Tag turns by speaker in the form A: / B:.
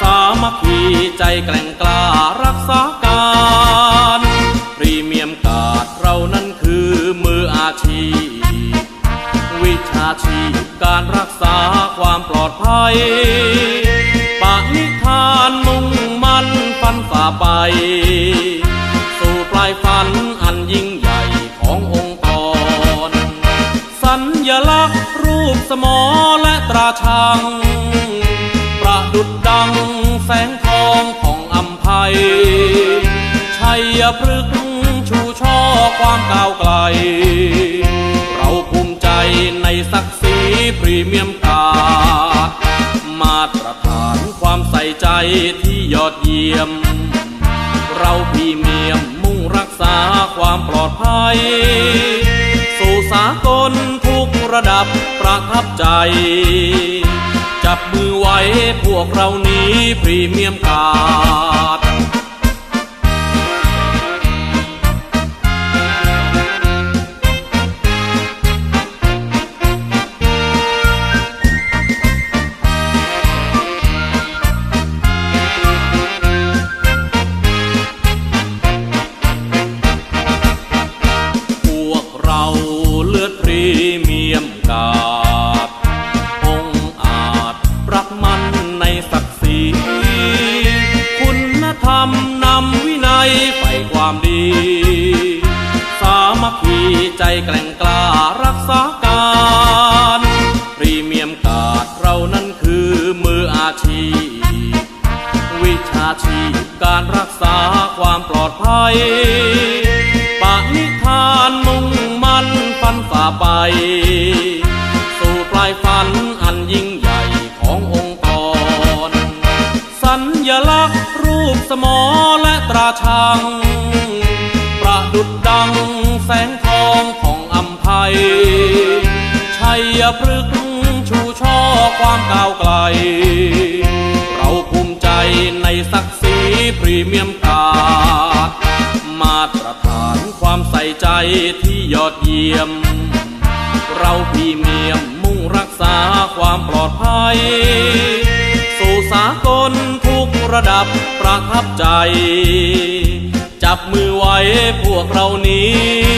A: สามัคคีใจแกร่งกล้ารักษาการพรีเมียมการ์ดเรานั้นคือมืออาชีพ วิชาชีพการรักษาความปลอดภัยปณิธานมุ่งมั่นฟันฝ่าไป สู่ปลายฝันอันยิ่งใหญ่ขององค์กร สัญลักษณ์รูปสมอและตราชัง ดุดดังแสงทองของอัมภัย ชัยพฤกษ์ชูช่อความก้าวไกล เราภูมิใจในศักดิ์ศรีพรีเมียมกาดมาตรฐานความใส่ใจที่ยอดเยี่ยม เราพรีเมียมมุ่งรักษาความปลอดภัย สู่สากลทุกระดับประทับใจ จับมือไว้พวกเรานี้พรีเมียมกาด ความดี สามัคคีใจแกร่งกล้ารักษาการพรีเมียมกาดเรานั้นคือมืออาชีพ วิชาชีพการรักษาความปลอดภัยปณิธานมุ่งมั่นฟันฝ่าไป รูปสมอและตราชัง ประดุดดังแสงทองของอัมภัย ชัยพฤกษ์ชูช่อความก้าวไกล เราภูมิใจในศักดิ์ศรีพรีเมียมการดมาตรฐานความใส่ใจที่ยอดเยี่ยม เราพรีเมียมมุ่งรักษาความปลอดภัย สู่สากลทุกระดับ ประทับใจ จับมือไว้พวกเรานี้